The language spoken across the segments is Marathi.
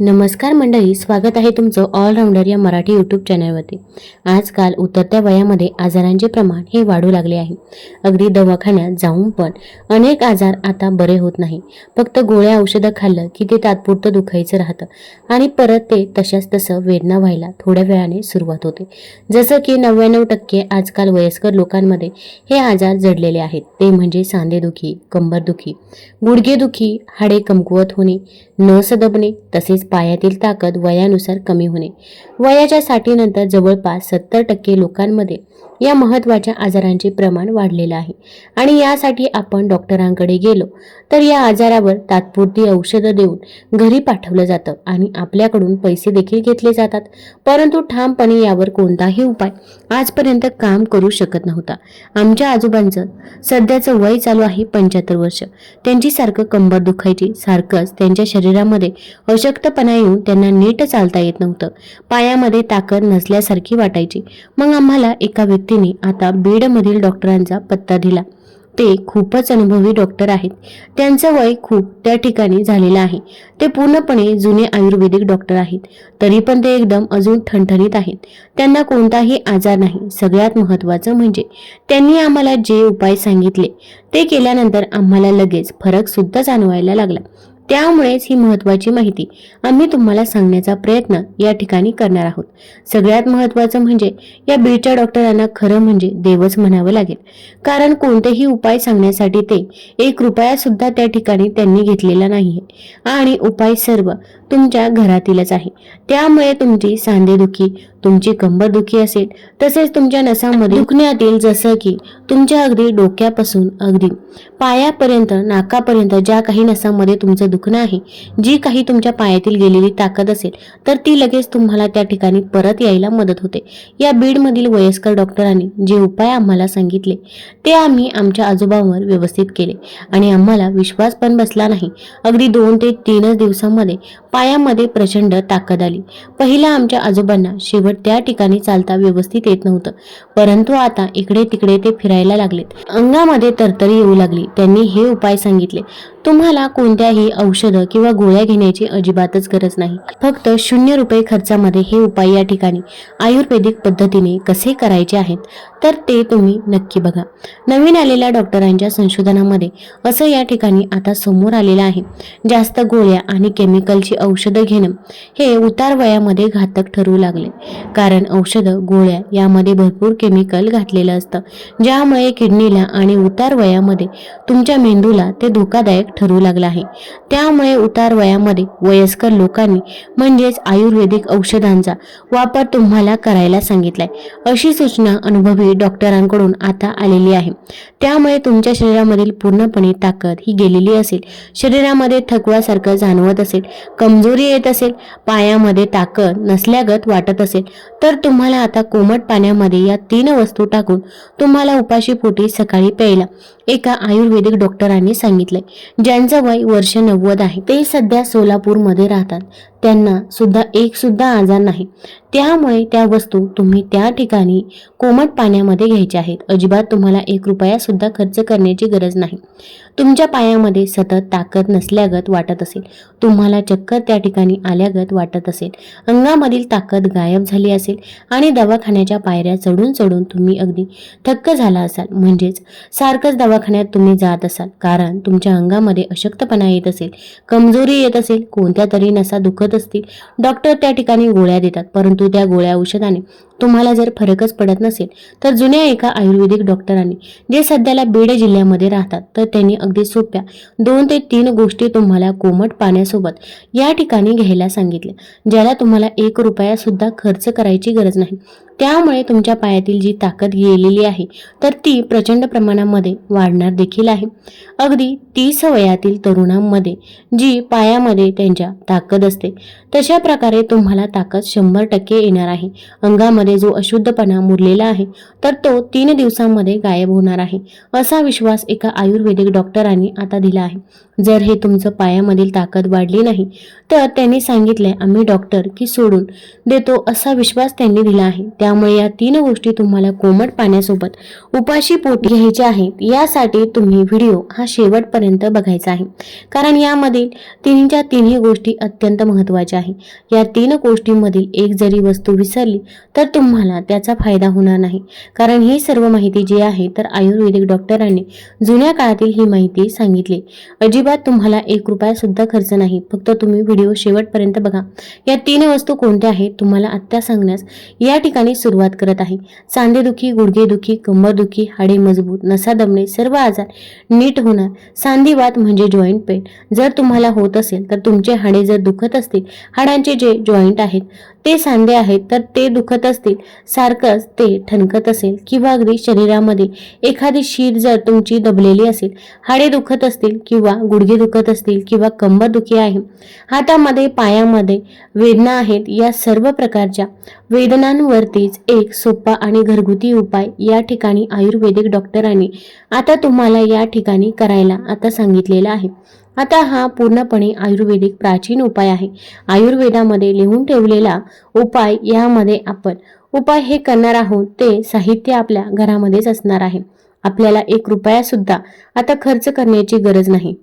नमस्कार मंडळी स्वागत आहे तुमचं ऑलराऊंडर या मराठी यूट्यूब चॅनलवरती आजकाल उतरत्या वयामध्ये आजारांचे प्रमाण हे वाढू लागले आहे. अगदी दवाखान्यात जाऊन पण अनेक आजार आता बरे होत नाही. फक्त गोळ्या औषधं खाल्लं की ते तात्पुरतं दुखायचं राहतं. आणि परत ते तशाच तसं वेदना व्हायला थोड्या वेळाने सुरुवात होते. जसं की नव्याण्णव टक्के आजकाल वयस्कर लोकांमध्ये हे आजार जडलेले आहेत. ते म्हणजे सांधेदुखी कंबरदुखी गुडघेदुखी हाडे कमकुवत होणे नस दबणे तसेच पायातील ताकद वयानुसार कमी होणे. वयाच्या साठीनंतर जवळपास सत्तर टक्के लोकांमध्ये या महत्त्वाच्या आजारांचे प्रमाण वाढलेलं आहे. आणि यासाठी आपण डॉक्टरांकडे गेलो तर या आजारावर तात्पुरती औषधं देऊन घरी पाठवलं जातं आणि आपल्याकडून पैसे देखील घेतले जातात. परंतु ठामपणे यावर कोणताही उपाय आजपर्यंत काम करू शकत नव्हता. आमच्या आजोबांचं सध्याचं वय चालू आहे पंच्याहत्तर वर्ष. त्यांची सारखं कंबर दुखायची सारखंच त्यांच्या शरीरामध्ये अशक्त अशक्तपणा येऊन त्यांना नीट चालता येत नव्हतं. पायामध्ये ताकद नसल्यासारखी वाटायची. मग आम्हाला एका व्यक्तीने आता बीडमधील डॉक्टरांचा पत्ता दिला. ते खूपच अनुभवी डॉक्टर आहेत. त्यांचं वय खूप त्या ठिकाणी झालेलं आहे. ते पूर्णपणे जुने आयुर्वेदिक डॉक्टर आहेत. तरी पण ते एकदम अजून ठणठणीत आहेत. त्यांना कोणताही आजार नाही. सगळ्यात महत्त्वाचं म्हणजे त्यांनी आम्हाला जे उपाय सांगितले ते केल्यानंतर आम्हाला लगेच फरक सुद्धा जाणवायला लागला. त्यामुळेच ही महत्त्वाची माहिती आम्ही तुम्हाला सांगण्याचा प्रयत्न या ठिकाणी करणार आहोत. सगळ्यात महत्त्वाचं म्हणजे या बीडच्या डॉक्टरांना खरं म्हणजे देवच म्हणावं लागेल. कारण कोणतेही उपाय सांगण्यासाठी ते एक रुपया सुद्धा त्या ठिकाणी त्यांनी घेतलेला नाहीये. आणि उपाय सर्व तुमच्या घरातीलच आहे. त्यामुळे तुमची सांधेदुखी तुमची कंबरदुखी असेल तसेच तुमच्या नसामध्ये दुखण्यातील जसं की तुमच्या अगदी डोक्यापासून अगदी पायापर्यंत नाकापर्यंत ज्या काही नसामध्ये तुमचं दुखणं आहे जी काही तुमच्या पायातील गेलेली ताकद असेल तर ती लगेच तुम्हाला त्या ठिकाणी परत यायला मदत होते. या बीडमधील वयस्कर डॉक्टरांनी जे उपाय आम्हाला सांगितले ते आम्ही आमच्या आजोबांवर व्यवस्थित केले आणि आम्हाला विश्वास पण बसला नाही. अगदी दोन ते तीनच दिवसामध्ये पायामध्ये प्रचंड ताकद आली. पहिला आमच्या आजोबांना शेवट त्या ठिकाणी चालता व्यवस्थित येत नव्हतं. परंतु आता इकडे तिकडे ते फिरायला लागलेत. अंगामध्ये तरतरी येऊ लागली. त्यांनी हे उपाय सांगितले. तुम्हाला कोणत्याही औषधं किंवा गोळ्या घेण्याची अजिबातच गरज नाही. फक्त शून्य रुपये खर्चामध्ये हे उपाय या ठिकाणी आयुर्वेदिक पद्धतीने कसे करायचे आहेत तर ते तुम्ही नक्की बघा. नवीन आलेल्या डॉक्टरांच्या संशोधनामध्ये असं या ठिकाणी आता समोर आलेलं आहे. जास्त गोळ्या आणि केमिकलची औषधं घेणं हे उतार वयामध्ये घातक ठरू लागले. कारण औषधं गोळ्या यामध्ये भरपूर केमिकल घातलेलं असतं ज्यामुळे किडनीला आणि उतार वयामध्ये तुमच्या मेंदूला ते धोकादायक ठरू लागला आहे. त्यामुळे उतार वयामध्ये वयस्कर लोकांनी म्हणजेच आयुर्वेदिक औषधांचा वापर तुम्हाला करायला सांगितलाय. अशी सूचना अनुभवी डॉक्टरांकडून आता आलेली आहे. त्यामुळे तुमच्या शरीरामधील पूर्णपणे ताकद ही गेलेली असेल. शरीरामध्ये थकवासारखं जाणवत असेल कमजोरी येत असेल पायामध्ये ताकद नसल्यागत वाटत असेल तर तुम्हाला आता कोमट पाण्यामध्ये या तीन वस्तू टाकून तुम्हाला उपाशी पोटी सकाळी प्यायला एका आयुर्वेदिक डॉक्टरांनी सांगितलंय. ज्यांचं वय वर्ष नव्वद आहे. ते सध्या सोलापूरमध्ये राहतात. त्यांना सुद्धा एक सुद्धा आजार नाही. त्यामुळे त्या वस्तू तुम्ही त्या ठिकाणी कोमट पाण्यामध्ये घ्यायच्या आहेत. अजिबात तुम्हाला एक रुपया सुद्धा खर्च करण्याची गरज नाही. तुमच्या पायामध्ये सतत ताकद नसल्यागत वाटत असेल. तुम्हाला चक्कर त्या ठिकाणी आल्यागत वाटत असेल. अंगामधील ताकद गायब झाली असेल आणि दवाखान्याच्या पायऱ्या चढून चढून तुम्ही अगदी थक्क झाला असाल. म्हणजेच सारखंच दवाखान्यात तुम्ही जात असाल. कारण तुमच्या अंगामध्ये अशक्तपणा येत असेल. कमजोरी येत असेल. कोणत्या तरी नसा दुखत असतील. डॉक्टर त्या ठिकाणी गोळ्या देतात परंतु त्या गोळ्या औषधाने तुम्हाला जर फरकच पडत नसेल तर जुन्या एका आयुर्वेदिक डॉक्टरांनी जे सध्याला बीड जिल्ह्यामध्ये राहतात तर त्यांनी अगदी सोप्या दोन ते तीन गोष्टी तुम्हाला कोमट पाण्यासोबत या ठिकाणी घ्यायला सांगितले ज्याला तुम्हाला एक रुपया सुद्धा खर्च करायची गरज नाही. त्यामुळे तुमच्या पायातील जी ताकद गेलेली आहे तर ती प्रचंड प्रमाणामध्ये वाढणार देखील आहे. अगदी तीस वयातील तरुणांमध्ये जी पायामध्ये त्यांच्या ताकद असते तशा प्रकारे तुम्हाला ताकद शंभर टक्के येणार आहे. अंगामध्ये शरीरामध्ये जो अशुद्धपणा मुरलेला आहे तर तो तीन दिवसांमध्ये गायब होणार आहे असा विश्वास एका आयुर्वेदिक डॉक्टरांनी आता दिला आहे. जर हे तुमचं पायामधील ताकद वाढली नाही तर त्यांनी सांगितलंय आम्ही डॉक्टर की सोडून देतो असा विश्वास त्यांनी दिला आहे. त्यामुळे या तीन गोष्टी तुम्हाला कोमट पाण्यासोबत उपाशी पोट घ्यायच्या आहेत यासाठी तुम्ही व्हिडिओ हा शेवटपर्यंत बघायचा आहे. कारण यामधील तिन्हीच्या तिन्ही गोष्टी अत्यंत महत्त्वाच्या आहे. या तीन गोष्टींमधील एक जरी वस्तू विसरली तर तुम्हाला त्याचा फायदा होणार नाही. कारण ही सर्व माहिती जी आहे तर आयुर्वेदिक डॉक्टरांनी जुन्या काळातील ही माहिती सांगितली. अजिबात तुम्हाला एक रुपया सुद्धा खर्च नाही. फक्त तुम्ही व्हिडिओ शेवटपर्यंत बघा. या तीन वस्तू कोणत्या आहेत तुम्हाला आत्ता सांगण्यास या ठिकाणी सुरुवात करत आहे. सांधेदुखी गुडघेदुखी कंबरदुखी हाडे मजबूत नसा दमणे सर्व आजार नीट होणार. सांधीवात म्हणजे जॉईंट पेन. जर तुम्हाला होत असेल तर तुमचे हाडे जर दुखत असतील हाडांचे जे जॉईंट आहेत ते सांधे आहेत तर ते दुखत असतील सारखंच ते ठणकत असेल किंवा अगदी शरीरामध्ये एखादी शीर जर तुमची दबलेली असेल हाडे दुखत असतील किंवा गुडघे दुखत असतील किंवा कंबर दुखी आहे हातामध्ये पायामध्ये वेदना आहेत या सर्व प्रकारच्या वेदनांवरतीच एक सोपा आणि घरगुती उपाय या ठिकाणी आयुर्वेदिक डॉक्टरांनी आता तुम्हाला या ठिकाणी करायला आता सांगितलेला आहे. आता हा पूर्णपणे आयुर्वेदिक प्राचीन उपाय आहे. आयुर्वेदामध्ये लिहून ठेवलेला उपाय यामध्ये आपण उपाय हे करणार आहोत ते साहित्य आपल्या घरामध्येच असणार आहे. आपल्याला एक रुपया सुद्धा आता खर्च करण्याची गरज नाही.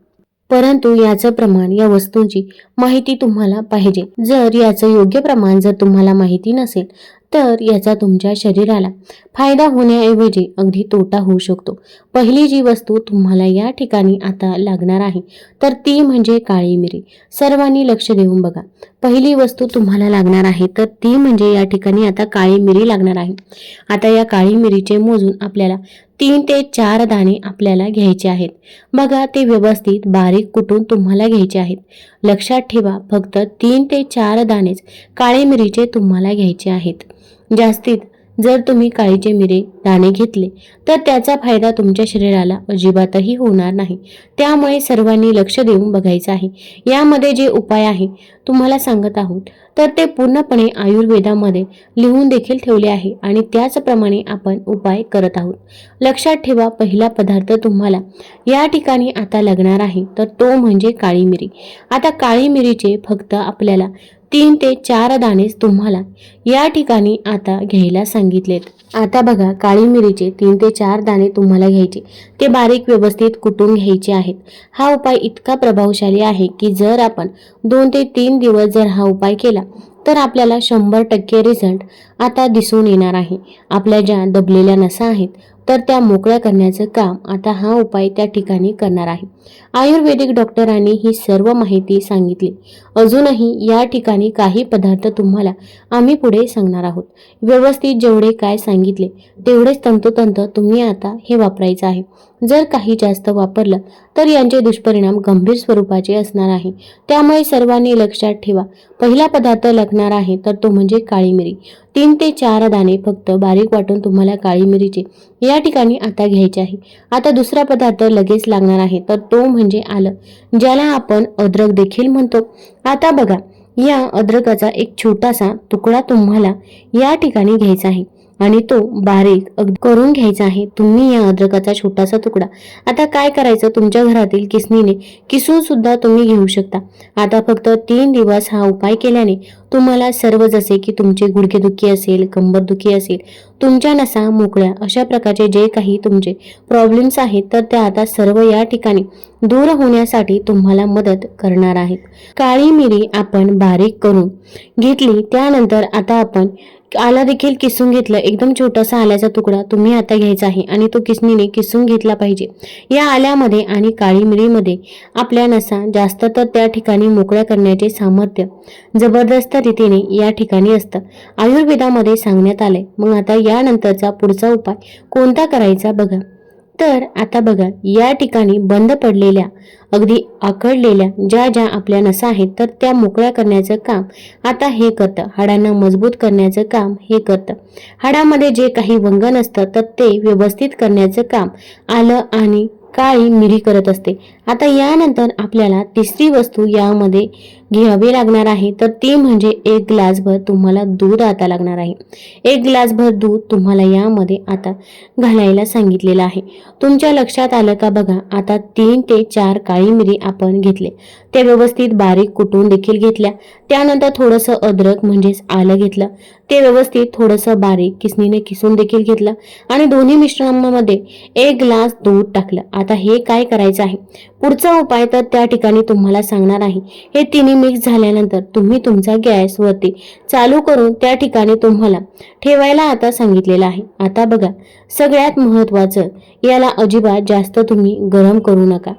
परंतु याचं प्रमाण या वस्तूंची माहिती तुम्हाला पाहिजे. जर याचं योग्य प्रमाण जर तुम्हाला माहिती नसेल तर याचा तुमच्या शरीराला फायदा होण्याऐवजी अगदी तोटा होऊ शकतो. पहिली जी वस्तू तुम्हाला या ठिकाणी आता लागणार आहे तर ती म्हणजे काळी मिरी सर्वांनी लक्ष देऊन बघा. पहिली वस्तू तुम्हाला लागणार आहे तर ती म्हणजे या ठिकाणी आता काळी मिरी लागणार आहे. आता या काळी मिरीचे मोजून आपल्याला तीन ते चार दाणे आपल्याला घ्यायचे आहेत. बघा ते व्यवस्थित बारीक कुटून तुम्हाला घ्यायचे आहेत. लक्षात ठेवा फक्त तीन ते चार दाणेच काळी मिरीचे तुम्हाला घ्यायचे आहेत. जास्तीत जर तुम्ही काळीचे मिरे दाणे घेतले तर त्याचा फायदा तुमच्या शरीराला अजिबातही होणार नाही. त्यामुळे सर्वांनी लक्ष देऊन बघायचं आहे. यामध्ये जे उपाय आहे तुम्हाला सांगत आहोत. तर ते पूर्णपणे आयुर्वेदामध्ये लिहून देखील ठेवले आहे आणि त्याचप्रमाणे आपण उपाय करत आहोत. लक्षात ठेवा पहिला पदार्थ तुम्हाला या ठिकाणी आता लागणार आहे तर तो म्हणजे काळी मिरी. आता काळी मिरीचे फक्त आपल्याला तीन ते चार दाणेच तुम्हाला या ठिकाणी आता घ्यायला सांगितलेत. आता बघा काळी मिरीचे तीन ते चार दाणे तुम्हाला घ्यायचे. ते बारीक व्यवस्थित कुटून घ्यायचे आहेत. हा उपाय इतका प्रभावशाली आहे की जर आपण दोन ते तीन दिवस जर हा उपाय केला तर आपल्याला शंभर टक्के रिझल्ट आता दिसून येणार आहे. आपल्या ज्या दबलेल्या नसा आहेत तर त्या मोकळ्या करण्याचं काम आता हा उपाय त्या ठिकाणी करणार आहे. आयुर्वेदिक डॉक्टरांनी ही सर्व माहिती सांगितली. अजूनही या ठिकाणी काही पदार्थ तुम्हाला आम्ही पुढे सांगणार आहोत. व्यवस्थित जेवढे काय सांगितले तेवढेच तंतोतंत तुम्ही आता हे वापरायचं आहे. जर काही जास्त वापरलं तर यांचे दुष्परिणाम गंभीर स्वरूपाचे असणार आहे. त्यामुळे सर्वांनी लक्षात ठेवा. पहिला पदार्थ लागणार आहे तर तो म्हणजे काळी मिरी तीन ते चार दाणे फक्त बारीक वाटून तुम्हाला काळी मिरीचे या ठिकाणी आता घ्यायचे आहे. आता दुसरा पदार्थ लगेच लागणार आहे तर तो म्हणजे म्हणजे आलं. ज्याला आपण अद्रक देखील म्हणतो. आता बघा या अद्रकाचा एक छोटासा तुकडा तुम्हाला या ठिकाणी घ्यायचा आहे. आणि तो बारीक करून घ्यायचा आहे. तुम्ही या अद्रकाचा छोटासा तुकडा. आता काय करायचं? तुमच्या घरातील किसनीने किसून सुद्धा तुम्ही घेऊ शकता. आता फक्त तीन दिवस हा उपाय केल्याने तुम्हाला सर्व जसे की तुमचे गुडघेदुखी असेल कंबरदुखी असेल तुमच्या नसा मोकळ्या अशा प्रकारचे जे काही तुमचे प्रॉब्लेम्स आहेत तर त्या आता सर्व या ठिकाणी दूर होण्यासाठी तुम्हाला मदत करणार आहेत. काळी मिरी आपण बारीक करून घेतली त्यानंतर आता आपण आला देखील किसून घेतलं. एकदम छोटासा आल्याचा तुकडा तुम्ही आता घ्यायचा आहे आणि तो किसनीने किसून घेतला पाहिजे. या आल्यामध्ये आणि काळी मिरीमध्ये आपल्या नसा जास्त तर त्या ठिकाणी मोकळ्या करण्याचे सामर्थ्य जबरदस्त रीतीने या ठिकाणी असतं. आयुर्वेदामध्ये सांगण्यात आलंय. मग आता यानंतरचा पुढचा उपाय कोणता करायचा बघा. तर आता बघा या ठिकाणी बंद पडलेल्या अगदी आकडलेल्या ज्या ज्या आपल्या नसा आहेत तर त्या मोकळ्या करण्याचं काम आता हे करतं. हाडांना मजबूत करण्याचं काम हे करतं. हाडामध्ये जे काही वंगण असतं तर ते व्यवस्थित करण्याचं काम आलं आणि काळी मिरी करत असते. आता यानंतर आपल्याला तिसरी वस्तू यामध्ये घ्यावी लागणार आहे. तर ती म्हणजे एक ग्लासभर तुम्हाला दूध आता लागणार आहे. एक ग्लासभर दूध तुम्हाला यामध्ये आता घालायला सांगितलेलं आहे. तुमच्या लक्षात आलं का बघा आता तीन ते चार काळी मिरी आपण घेतले. ते व्यवस्थित बारीक कुटून देखील घेतल्या. त्यानंतर थोडंसं अद्रक म्हणजेच आलं घेतलं. ते व्यवस्थित थोडंसं बारीक किसनीने किसून देखील घेतलं. आणि दोन्ही मिश्रणामध्ये एक ग्लास दूध टाकलं. आता हे काय करायचं आहे? पुढचा उपाय तर त्या ठिकाणी तुम्हाला सांगणार आहे. हे तिन्ही मिक्स झाल्यानंतर तुम्ही तुमचा गॅस वरती चालू करून त्या ठिकाणी तुम्हाला ठेवायला आता सांगितलेलं आहे. आता बघा सगळ्यात महत्त्वाचं याला अजिबात जास्त तुम्ही गरम करू नका.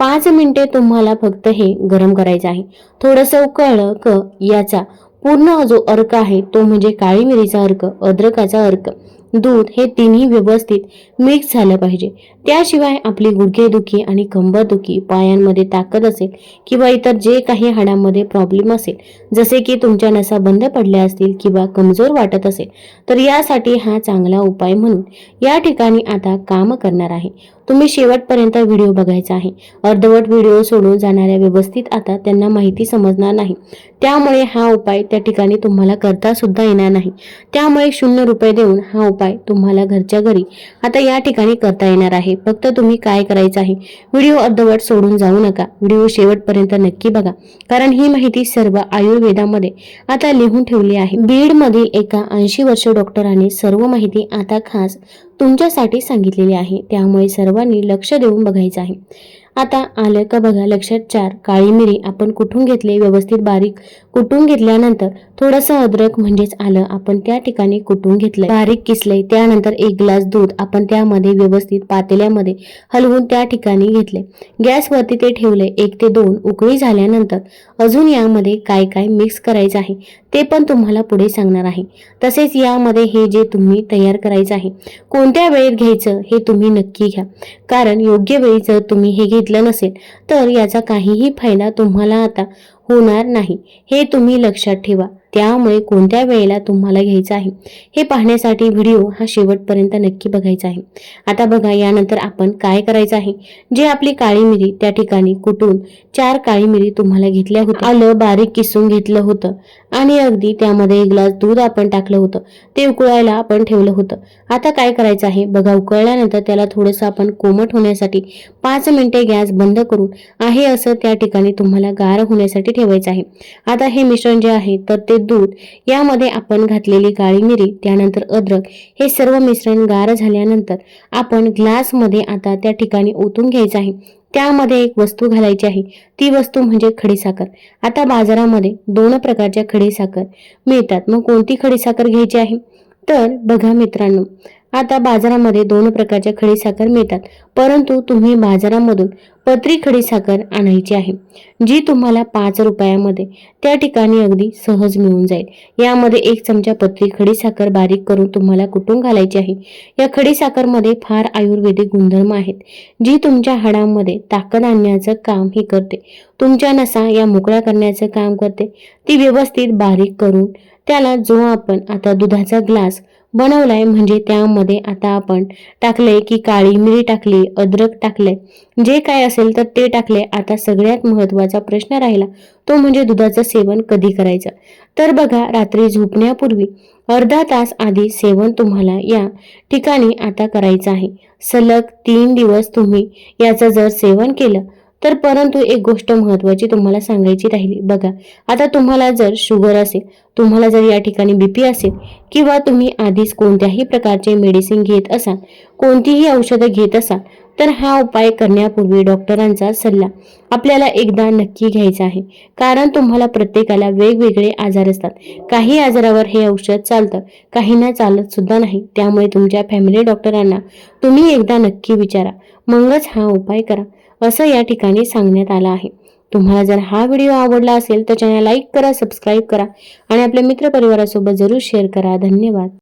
पाच मिनिटे तुम्हाला फक्त हे गरम करायचं आहे. थोडंसं उकळलं क याचा पूर्ण जो अर्क आहे तो म्हणजे काळी मिरीचा अर्क अद्रकाचा अर्क. दूध हे तिन्ही व्यवस्थित मिक्स झालं पाहिजे. त्याशिवाय आपली गुडघेदुखी आणि कंबरदुखी पायांमध्ये ताकद असेल किंवा इतर जे काही हाडांमध्ये प्रॉब्लेम असेल जसे की तुमच्या नसा बंद पडल्या असतील किंवा कमजोर वाटत असेल तर यासाठी हा चांगला उपाय म्हणून या ठिकाणी आता काम करणार आहे. तुम्ही शेवटपर्यंत व्हिडिओ बघायचा आहे. अर्धवट व्हिडिओ सोडून जाणाऱ्या व्यवस्थित आता त्यांना माहिती समजणार नाही. त्यामुळे हा उपाय त्या ठिकाणी तुम्हाला करता सुद्धा येणार नाही. त्यामुळे शून्य रुपये देऊन हा उपाय तुम्हाला घरच्या घरी आता या ठिकाणी करता येणार आहे. फक्त तुम्ही काय करायचं आहे? व्हिडिओ अर्धवट सोडून जाऊ नका. व्हिडिओ शेवटपर्यंत नक्की बघा. कारण ही माहिती सर्व आयुर्वेदामध्ये आता लिहून ठेवली आहे. बीडमधील एका ऐंशी वर्ष डॉक्टरांनी सर्व माहिती आता खास तुमच्यासाठी सांगितलेली आहे. त्यामुळे सर्वांनी लक्ष देऊन बघायचं आहे. आता आलं का बघा लक्षात चार. काळी मिरी आपण कुठून घेतले? व्यवस्थित बारीक कुटून घेतल्यानंतर थोडंसं अद्रक म्हणजेच आलं आपण त्या ठिकाणी कुटून घेतलंय. बारीक किसलंय त्यानंतर एक ग्लास दूध आपण त्यामध्ये व्यवस्थित पातेल्यामध्ये हलवून त्या ठिकाणी घेतले गॅसवरती ते ठेवले एक ते दोन उकळी झाल्यानंतर अजून यामध्ये काय काय मिक्स करायचं आहे ते पण तुम्हाला पुढे सांगणार आहे. तसेच यामध्ये हे जे तुम्ही तयार करायचं आहे कोणत्या वेळेत घ्यायचं हे तुम्ही नक्की घ्या. कारण योग्य वेळी जर तुम्ही हे घेतलं नसेल तर याचा काहीही फायदा तुम्हाला आता होणार नाही. हे तुम्ही लक्षात ठेवा. त्यामुळे कोणत्या वेळेला तुम्हाला घ्यायचं आहे? हे पाहण्यासाठी व्हिडिओ हा शेवटपर्यंत नक्की बघायचा आहे. आता बघा यानंतर आपण काय करायचं आहे? जे आपली काळी मिरी त्या ठिकाणी कुटून चार काळी मिरी तुम्हाला घेतल्या होत्या. आलं बारीक किसून घेतलं होतं. आणि अगदी त्यामध्ये एक ग्लास दूध आपण टाकलं होतं. ते उकळायला आपण ठेवलं होतं. आता काय करायचं आहे? बघा उकळल्यानंतर त्याला थोडंसं आपण कोमट होण्यासाठी पाच मिनिटे गॅस बंद करून आहे असं त्या ठिकाणी तुम्हाला गार होण्यासाठी ठेवायचं आहे. आता हे मिश्रण जे आहे तर ते दूध यामध्ये आपण घातलेली काळी मिरी त्यानंतर अद्रक हे सर्व मिश्रण गार झाल्यानंतर आपण ग्लासमध्ये आता त्या ठिकाणी ओतून घ्यायचं आहे. त्यामध्ये एक वस्तू घालायची आहे. ती वस्तू म्हणजे खडीसाखर आता बाजारामध्ये दोन प्रकारच्या खडीसाखर मिळतात. मग कोणती खडीसाखर घ्यायची आहे? तर बघा मित्रांनो आता बाजारामध्ये दोन प्रकारच्या खडीसाखर मिळतात. परंतु तुम्ही बाजारामधून पत्री खडीसाखर आणायची आहे जी तुम्हाला पाच रुपयामध्ये त्या ठिकाणी अगदी सहज मिळून जाईल. यामध्ये एक चमचा पत्री खडीसाखर बारीक करून तुम्हाला कुटून घालायची आहे. या खडीसाखरमध्ये फार आयुर्वेदिक गुणधर्म आहेत जी तुमच्या हाडांमध्ये ताकद आणण्याचं काम ही करते. तुमच्या नसा या मोकळ्या करण्याचं काम करते. ती व्यवस्थित बारीक करून त्याला जो आपण आता दुधाचा ग्लास बनवलाय म्हणजे त्यामध्ये आता आपण टाकले की काळी मिरी टाकली अद्रक टाकले जे काय असेल तर ते टाकले आता सगळ्यात महत्त्वाचा प्रश्न राहिला तो म्हणजे दुधाचं सेवन कधी करायचं? तर बघा रात्री झोपण्यापूर्वी अर्धा तास आधी सेवन तुम्हाला या ठिकाणी आता करायचं आहे. सलग तीन दिवस तुम्ही याचं जर सेवन केलं तर परंतु एक गोष्ट महत्त्वाची तुम्हाला सांगायची राहिली. बघा आता तुम्हाला जर शुगर असेल तुम्हाला जर या ठिकाणी बीपी असेल किंवा तुम्ही आधीच कोणत्याही प्रकारचे मेडिसिन घेत असाल कोणतीही औषधं घेत असाल तर हा उपाय करण्यापूर्वी डॉक्टरांचा सल्ला आपल्याला एकदा नक्की घ्यायचा आहे. कारण तुम्हाला प्रत्येकाला वेगवेगळे आजार असतात. काही आजारावर हे औषध चालतं काहींना चालत सुद्धा नाही. त्यामुळे तुमच्या फॅमिली डॉक्टरांना तुम्ही एकदा नक्की विचारा. मगच हा उपाय करा. असं या ठिकाणी सांगण्यात आलं आहे. तुम्हाला जर हा व्हिडिओ आवडला असेल तर चॅनल लाईक करा सबस्क्राईब करा आणि आपल्या मित्रपरिवारासोबत जरूर शेअर करा. धन्यवाद.